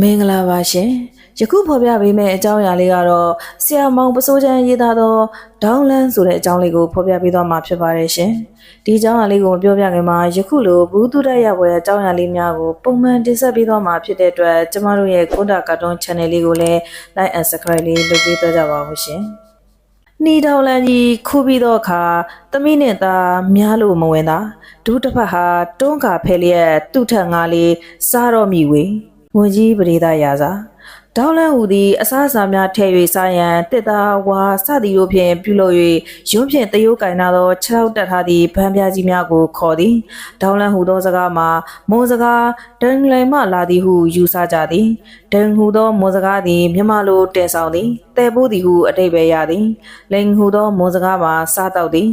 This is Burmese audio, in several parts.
မင်္ဂလာပါရှင်ယခုဖော်ပြပေးမယ့်အကြောင်းအရာလေးကတော့ဆရာမောင်ပစိုးချမ်းရေးသားသောဒေါင်းလန်းဆိုတဲ့အကြောင်းလေးကိုဖော်ပြပေးသွားမှာဖြစ်ပါတယ်ရှင်ဒီအကြောင်းအရာလေးကိုပြောပြခင်မှာယခုလိုဘူးတုဒရဘွယ်အကြောင်းအရာလေးများကိုပုံမှန်တင်ဆက်ပေးသွားမှာဖြစ်တဲ့အတွက်ကျမတို့ရဲ့ကွန်တာကာတွန်း channel လေးကိုလည်း like and subscribe လေးလုပ်ပေးသွားကြပါဦးရှင်နှီတောင်လန်ကြီးခုပြီးတော့အခါသမီးနဲ့သားများလို့မဝင်တာဒုတစ်ဖက်ဟာတွန်းကာဖဲလျက်သူ့ထက်ငါလေးစားတော့မိဝေ ဝင်ကြီးပရိသရာစာဒေါလန်ဟူသည်အစားအစာများထည့်၍စားရန်တစ်သားဝါစသည်တို့ဖြင့်ပြုလုပ်၍ရွံ့ဖြင့်တယိုးကင်နာသောခြေထောက်တက်ထားသည့်ဗန်းပြားကြီးများကိုခေါ်သည်ဒေါလန်ဟူသောစကားမှာမွန်စကားဒန်လိုင်မှလာသည်ဟုယူဆကြသည်ဒန်ဟူသောမွန်စကားသည်မြန်မာလိုတင်ဆောင်သည်တဲပိုးသည်ဟုအတိတ်ပဲရသည်လိန်ဟူသောမွန်စကားမှာစားတော့သည်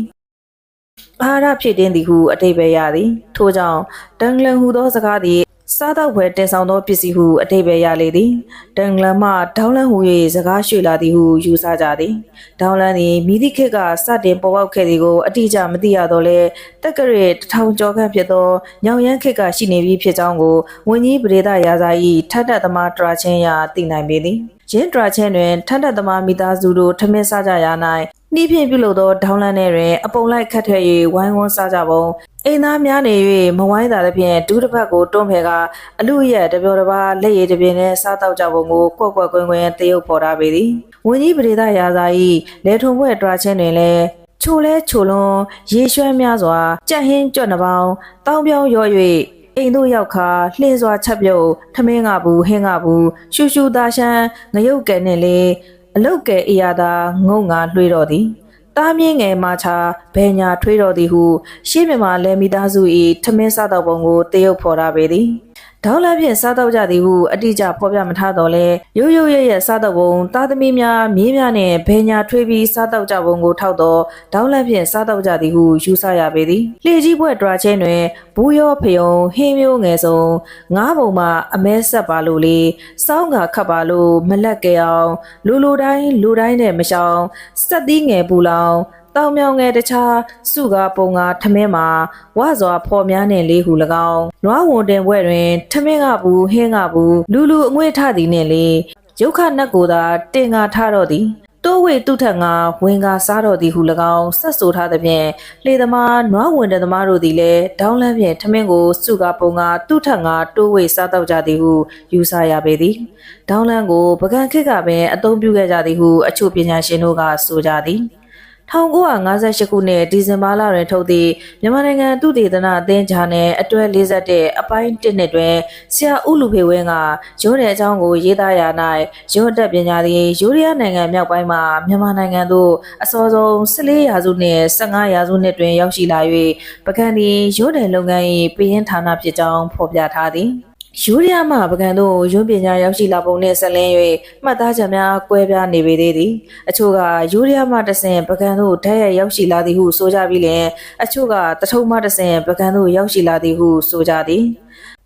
အာဟာရဖြစ်တင်းသည်ဟုအတိတ်ပဲရသည်ထို့ကြောင့်တန်ဂလန်ဟူသောစကားသည် စားတော့ဘွယ်တင်ဆောင်သောပစ္စည်းဟုအတိတ်ပဲရလေသည်တန်ဂလန်မှဒေါင်းလန်ဟူ၍စကားရွှေလာသည်ဟုယူဆကြသည်ဒေါင်းလန်သည်မိသည့်ခေတ်ကစတင်ပေါ်ပေါက်ခဲ့သည်ကိုအတိအကျမသိရတော့လဲတက်ကရစ်တထောင်ကျော်ခန့်ဖြစ်သောညောင်ရမ်းခေတ်ကရှိနေပြီဖြစ်ကြောင်းကိုဝင်းကြီးပရိသရာဇာ၏ထက်တက်သမားတရာချင်းရာသိနိုင်ပေသည်ရင်းတရာချင်းတွင်ထက်တက်သမားမိသားစုတို့ထမင်းစားကြရာ၌ နှီးဖြင့်ပြုလုပ်သောဒေါင်းလန်းထဲတွင်အပုံလိုက်ခတ်ထွက်၍ဝိုင်းဝန်းစားကြပုံအိမ်သားများနေ၍မဝိုင်းသာသဖြင့်ဒူးတစ်ဖက်ကိုတွန်းဖယ်ကအလူရက်တပြောတပါလက်ရည်တစ်ပြင်းနဲ့စားတော့ကြပုံကိုကွက်ကွက်ကွင်းကွင်းတရုပ်ပေါ်ထားပေသည်ဝင်းကြီးပရိသရာဇာ၏လေထုံဘွဲ့တရာချင်းတွင်လည်းချိုလဲချိုလွန်ရေရွှဲများစွာကြက်ဟင်းကြွက်နှပေါင်းတောင်းပြောင်းရော့၍အိမ်တို့ရောက်ခါလှင်းစွာချက်ပြုတ်ထမင်းကဘူးဟင်းကဘူးရှူရှူသားရှမ်းငရုတ်ကဲနဲ့လေ အလုတ်ကဲအရာသာငုံငါလွှေတော့သည်တားမြင့်ငယ်မှချာဘယ်ညာထွေးတော်သည်ဟုရှေ့မြမလဲမိသားစု၏ထမင်းစားတော့ပုံကိုတရုပ်ဖော်ထားပေသည် ဒေါင်းလဖြင့်စားတော့ကြသည်ဟုအတိအကျဖော်ပြမထားတော့လဲရိုးရိုးရဲရဲစားတော့ပုံတာသမီများမြေးများနှင့်ဘယ်ညာထွေးပြီးစားတော့ကြပုံကိုထောက်တော့ဒေါင်းလဖြင့်စားတော့ကြသည်ဟုယူဆရပေသည်လှေကြီးဘွဲ့ဒရာချင်းတွင်ဘူးရောဖယုံဟင်းမျိုးငယ်ဆုံးငါးပုံမှအမဲဆက်ပါလို့လေစောင်းကခတ်ပါလို့မလက်ကဲအောင်လူလူတိုင်းလူတိုင်းနဲ့မရှောင်စက်သီးငယ်ပူလောင် တောင်မြောင်ငယ်တခြားစုကားပုံကားထမင်းမှာဝါစွာဖော်များနှင့်လေးဟု၎င်းနွားဝန်တင်ဘွဲ့တွင်ထမင်းကဘူးဟင်းကဘူးလူလူအငွေ့ထသည်နှင့်လေရုခနက်ကိုသာတင်ကာထားတော့သည်တိုးဝေတုထက်ငါဝင်ကာစားတော်သည်ဟု၎င်းဆက်ဆိုထားသည်ဖြင့်လေသမားနွားဝင်တဲ့သမားတို့သည်လည်းဒေါင်းလန်းဖြင့်ထမင်းကိုစုကားပုံကားတုထက်ငါတိုးဝေစားတော့ကြသည်ဟုယူဆရပေသည်ဒေါင်းလန်းကိုပကံခစ်ကပင်အသုံးပြုခဲ့ကြသည်ဟုအချို့ပညာရှင်တို့ကဆိုကြသည် 1958ခုနှစ်ဒီဇင်ဘာလတွင်ထုတ်သည့်မြန်မာနိုင်ငံသုတေသနအသင်းဂျာနယ်အတွဲ41အပိုင်း1နှစ်တွင်ဆရာဦးလူဖေဝင်းကရုံးတဲ့အကြောင်းကိုရေးသားရာ၌ရုံးအတက်ပညာသည်ယူရီးယားနိုင်ငံမြောက်ပိုင်းမှမြန်မာနိုင်ငံသို့အစောဆုံး14ရာစုနှင့်15ရာစုနှစ်တွင်ရောက်ရှိလာ၍ပကံသည်ရုံးတဲ့လုပ်ငန်း၏ပြည်ရင်ဌာနဖြစ်ကြောင်းဖော်ပြထားသည် ယူရီးယားမှပကံတို့ရုံးပညာရောက်ရှိလာပုံနှင့်ဆက်လင်း၍မှတ်သားချက်များကွဲပြားနေပေသေးသည်အချို့ကယူရီးယားမှတဆင်ပကံတို့ဓာတ်ရိုက်ရောက်ရှိလာသည်ဟုဆိုကြပြီးလျှင်အချို့ကတထုံမှတဆင်ပကံတို့ရောက်ရှိလာသည်ဟုဆိုကြသည်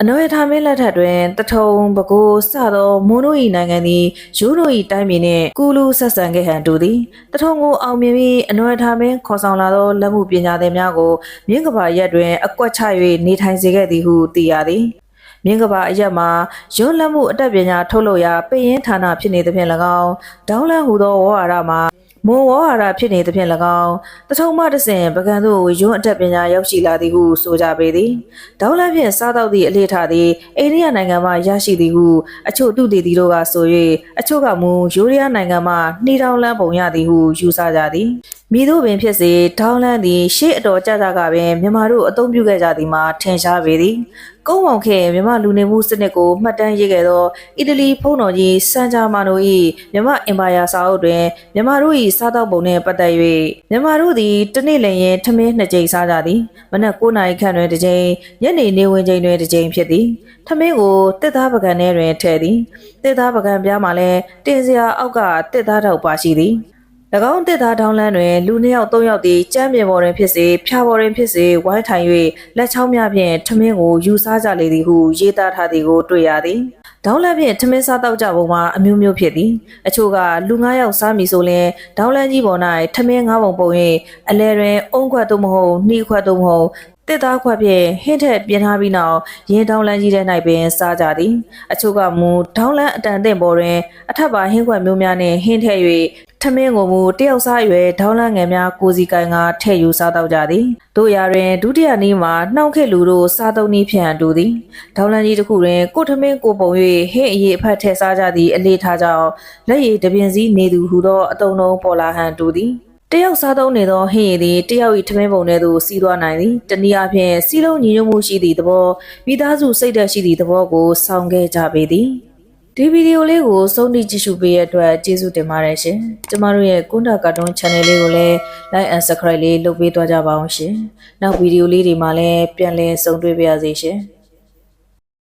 အနော်ရထားမင်းလက်ထက်တွင်တထုံပကိုးစသောမွန်တို့၏နိုင်ငံသည်ယူတို့၏တိုင်းပြည်နှင့်ကူလူဆက်ဆံခဲ့ဟန်တူသည်တထုံကိုအောင်မြင်ပြီးအနော်ရထားမင်းခေါ်ဆောင်လာသောလက်မှုပညာသင်များကိုမြင်းကဘာရက်တွင်အကွက်ချ၍နေထိုင်စေခဲ့သည်ဟုသိရသည် မြင်းကဘာအရက်မှာရွံ့လက်မှုအတက်ပညာထုတ်လို့ရာပင်ရင်ဌာနဖြစ်နေသဖြင့်၎င်းဒေါင်းလန်ဟူသောဝါဟာရမှာမွန်ဝါဟာရဖြစ်နေသဖြင့်၎င်းတထုံမှတဆင်ပကံတို့ရွံ့အတက်ပညာရောက်ရှိလာသည်ဟုဆိုကြပေသည်ဒေါင်းလန်ဖြင့်စားတော့သည့်အလေထသည်အိန္ဒိယနိုင်ငံမှရရှိသည်ဟုအချို့သူတည်သည်တို့ကဆို၍အချို့ကမူယူရီးယားနိုင်ငံမှနှီးတောင်းလန်းပုံရသည်ဟုယူဆကြသည်မိတို့ပင်ဖြစ်စေဒေါင်းလန်းသည်ရှေ့အတော်ကြကြကပင်မြန်မာတို့အသုံးပြုခဲ့ကြသည်မှာထင်ရှားပေသည် ကုန်းဝေါင်ခေတ်မြန်မာလူနေမှုစနစ်ကိုမှတ်တမ်းရေးခဲ့သောအီတလီဖုံးတော်ကြီးစန်ဂျာမာနို၏မြန်မာအင်ပါယာစာအုပ်တွင်မြန်မာတို့၏စားတောက်ပုံနှင့်ပတ်သက်၍မြန်မာတို့သည်တနေ့လျင်ထမင်းနှစ်ကြိမ်စားကြသည်မနက်9နာရီခန့်တွင်တစ်ကြိမ်ညနေနေဝင်ချိန်တွင်တစ်ကြိမ်ဖြစ်သည်ထမင်းကိုတစ်သားပကံထဲတွင်ထည့်သည်တစ်သားပကံပြားမှာလည်းတင်စရာအောက်ကတစ်သားထောက်ပါရှိသည်၎ င်းတစ်သားတောင်းလန်းတွင်လူနှစ်ယောက်သုံးယောက်သည်ကြမ်းပြင်ပေါ်တွင်ဖြစ်စေဖျားပေါ်တွင်ဖြစ်စေဝိုင်းထိုင်၍လက်ချောင်းများဖြင့်ထမင်းကိုယူစားကြလေသည်ဟုရေးသားထားသည်ကိုတွေ့ရသည်ဒေါင်းလန်းဖြင့်ထမင်းစားတောက်ကြပုံမှာအမျိုးမျိုးဖြစ်သည်အချို့ကလူ9ယောက်စားမည်ဆိုလျှင်ဒေါင်းလန်းကြီးပေါ်၌ထမင်း9ပုံပုံ၍အလဲတွင်အုံခွက်သို့မဟုတ်နှီးခွက်သို့မဟုတ် တစ်သားခွက်ဖြင့်ဟင်းထက်ပြင်ထားပြီးနောက်ရင်တောင်းလန်းကြီးတဲ့၌ပင်စားကြသည်အချို့ကမူတောင်းလန်းအတန်တဲ့ပေါ်တွင်အထက်ပါဟင်းခွက်မျိုးများနှင့်ဟင်းထည့်၍ထမင်းကိုမူတယောက်စားရွယ်ဒေါင်းလန်းငယ်များကိုစီကိုင်ကထည့်ယူစားတော့ကြသည်တို့ရာတွင်ဒုတိယနေ့မှာနှောင့်ခက်လူတို့စားသုံးနည်းဖြန့်တူသည်ဒေါင်းလန်းကြီးတစ်ခုတွင်ကိုထမင်းကိုပုံ၍ဟင်းအရေးအဖက်ထည့်စားကြသည့်အလေးထားကြောင့်လက်ရည်တပြင်းစည်းနေသူဟုသောအတုံးလုံးပေါ်လာဟန်တူသည် တယောက်စားသုံးနေသောဟင်းရည်သည်တယောက်၏ထမင်းပုံထဲသို့စီးသွားနိုင်သည်တနည်းအားဖြင့်စီးလုံးညီညွတ်မှုရှိသည့်သဘောမိသားစုစိတ်ဓာတ်ရှိသည့်သဘောကိုဆောင်ခဲ့ကြပေသည်ဒီဗီဒီယိုလေးကိုဆုံးဖြတ်ကြည့်ရှုပေးရတဲ့အတွက်ကျေးဇူးတင်ပါတယ်ရှင်ကျမတို့ရဲ့ကွန်တာကာတွန်း channel လေးကိုလည်း like and subscribe လေးလုပ်ပေးသွားကြပါအောင်ရှင်နောက်ဗီဒီယိုလေးတွေမှာလည်းပြန်လည်ဆုံတွေ့ပါရစေရှင်